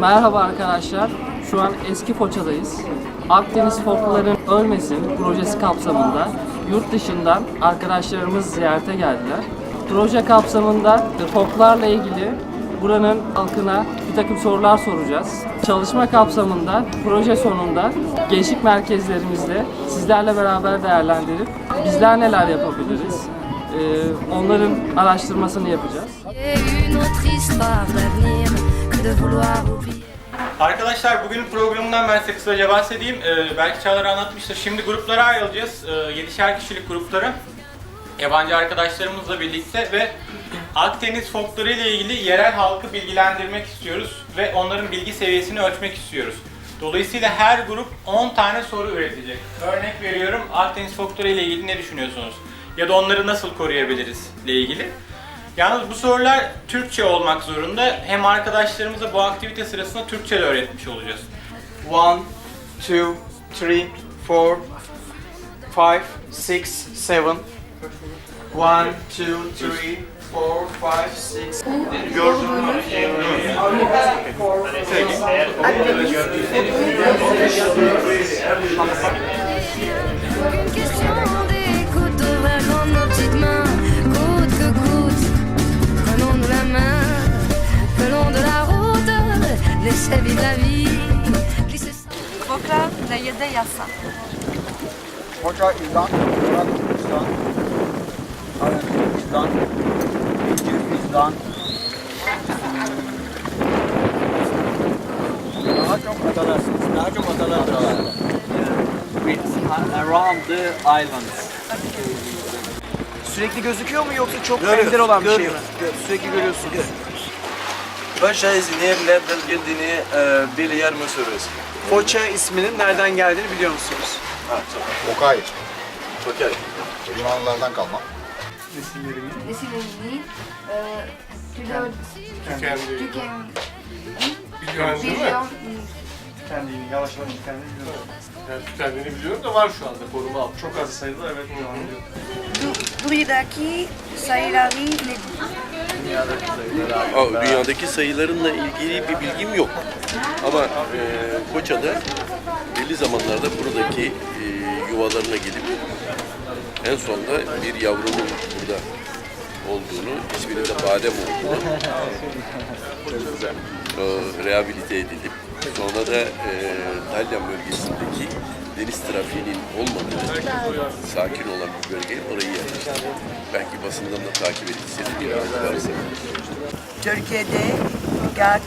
Merhaba arkadaşlar. Şu an eski Foça'dayız. Akdeniz Folkların Ölmesin projesi kapsamında yurt dışından arkadaşlarımız ziyarete geldiler. Proje kapsamında e, folklarla ilgili buranın halkına bir takım sorular soracağız. Çalışma kapsamında proje sonunda gençlik merkezlerimizde sizlerle beraber değerlendirip bizler neler yapabiliriz? Ee, Onların araştırmasını yapacağız. Arkadaşlar bugünün programından ben size kısaca bahsedeyim. Ee, belki Çağlar anlatmıştır. Şimdi gruplara ayrılacağız. Ee, 7'şer kişilik gruplara. Yabancı arkadaşlarımızla birlikte ve Akdeniz folkları ile ilgili yerel halkı bilgilendirmek istiyoruz ve onların bilgi seviyesini ölçmek istiyoruz. Dolayısıyla her grup 10 tane soru üretecek. Örnek veriyorum Akdeniz folkları ile ilgili ne düşünüyorsunuz? Ya da onları nasıl koruyabiliriz ile ilgili. Yalnız bu sorular Türkçe olmak zorunda. Hem arkadaşlarımıza bu aktivite sırasında Türkçe de öğretmiş olacağız. One, two, three, four, five, six, seven. One, two, three, four, five, six. Une question d'écoute, Fokra nehirde yasa. Koca İzlan, Yunanistan, Arabistan, Gürcistan. Daha çok adalarsınız. Daha çok adalar buralarda. Around the islands. Sürekli gözüküyor mu yoksa çok Görüyoruz, ender olan bir şey mi? görüyoruz, görüyoruz. Sürekli görüyorsunuz. Foça ismi nereden geldiğini e, biliyor musunuz? Foça isminin nereden geldiğini biliyor musunuz? Okay, Okey. Yunanlılardan kalma. Nesilini tüdör tüken kendini yavaş yavaş kendini biliyorum. Yani kendini biliyorum da var şu anda koruma altı. Çok az sayıda evet biliyorum. Buradaki sayıları nedir? Aa, dünyadaki sayılarınla ilgili bir bilgim yok. Ama e, Foça'da belli zamanlarda buradaki e, yuvalarına gelip en sonunda bir yavrunun burada olduğunu, isminin de Badem olduğunu e, rehabilite edilip sonra da e, Dalyan bölgesindeki deniz trafiğinin olmadığı sakin olan bir bölgeye orayı yerleştirdi. Belki basından da takip edilse bir an varsa. Türkiye'de kaç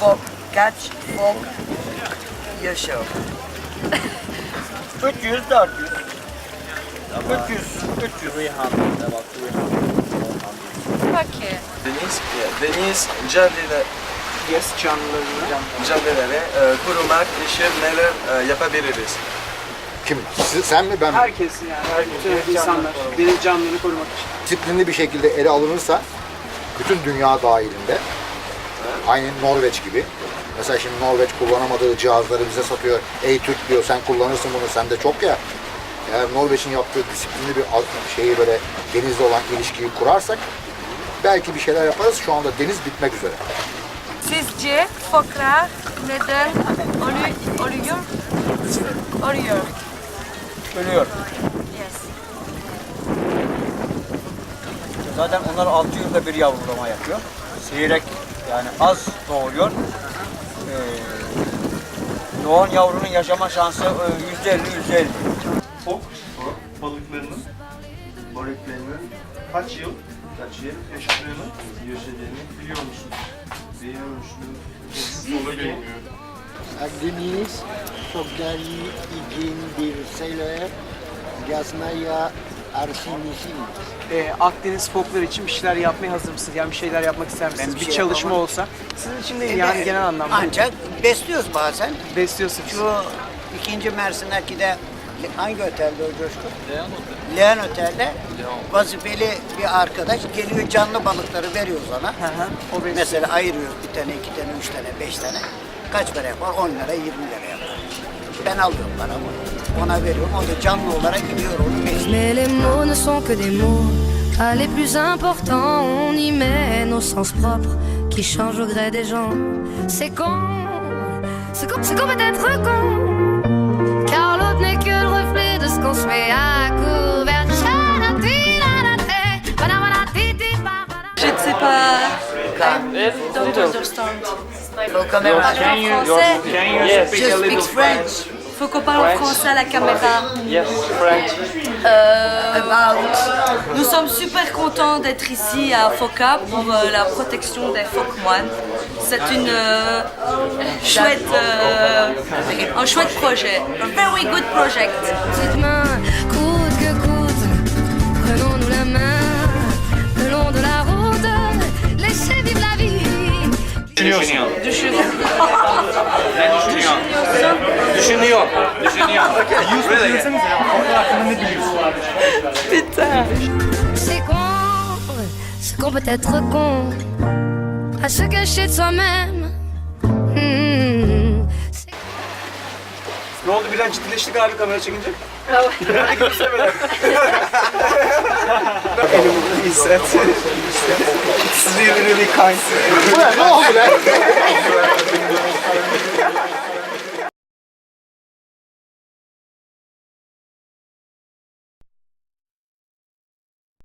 folk, kaç folk yaşıyor? 300, 400. 300, 300. Peki. Deniz, deniz canlıları, Yes canlılarını. canlıları e, korumak için neler e, yapabiliriz? Kim? Siz- sen mi ben mi? Herkes yani. Bütün insanlar. Deniz canlılığını korumak için. Disiplinli bir şekilde ele alınırsa bütün dünya dahilinde aynı Norveç gibi. Mesela şimdi Norveç kullanamadığı cihazları bize satıyor. Ey Türk diyor sen kullanırsın bunu sende çok ya. Eğer Norveç'in yaptığı disiplinli bir al- şeyi böyle denizle olan ilişkiyi kurarsak belki bir şeyler yaparız. Şu anda deniz bitmek üzere. Sizce fokra neden ölü- ölüyor? Ölüyor. Ölüyor. Yes. Zaten onlar 6 yılda bir yavrulama yapıyor. Seyrek yani az doğuyor. Ee, doğan yavrunun yaşama şansı e, yüzde elli, yüzde elli. Fok balıklarının, balıklarının kaç yıl, kaç yıl yaşadığını, yaşadığını biliyor musunuz? Biliyor musunuz? Soru bilmiyorum. Akdeniz Fokları için bir şeyler yazmaya arşivmişim. Ee, Akdeniz folkları için bir şeyler yapmaya hazır mısınız? Yani bir şeyler yapmak ister misiniz? bir bir şey çalışma yapamam. olsa. Sizin için değil yani genel anlamda. Ancak besliyoruz bazen. Besliyorsunuz. Şu ikinci Mersin'deki de hangi otelde o Coşkun? Leon Otel. Leon Otel'de vazifeli bir arkadaş geliyor canlı balıkları veriyoruz ona. Hı hı, o besliyor. Mesela ayırıyoruz bir tane, iki tane, üç tane, beş tane. Kaç para yapar? 10 lira, 20 lira yapar. Ben alıyorum paramı. ona veriyorum. O da canlı olarak gidiyor onu besliyor. Mais les mots ne sont que des mots, pas les plus importants. On y met nos sens propres qui changent au gré des gens. C'est con, c'est con, c'est con peut-être con. Don't understand. Faut quand même parler en français. Speak a little French. Faut qu'on parle en français à la caméra. Yes, French. Euh, about- Nous sommes super contents d'être ici à FOCA pour euh, la protection des phoques moines. C'est une euh, chouette, euh, un chouette projet. A very good project. Düşünüyor. Düşünüyorum. Düşünüyor. Düşünüyor. C'est con, c'est con peut-être con, à se cacher de soi-même. Hmm, Ne oldu birden ciddileştik abi kamera çekince? Nerede gülümsemeden? Elim hisset. It's really really kind. Bu ne? Ne oldu lan?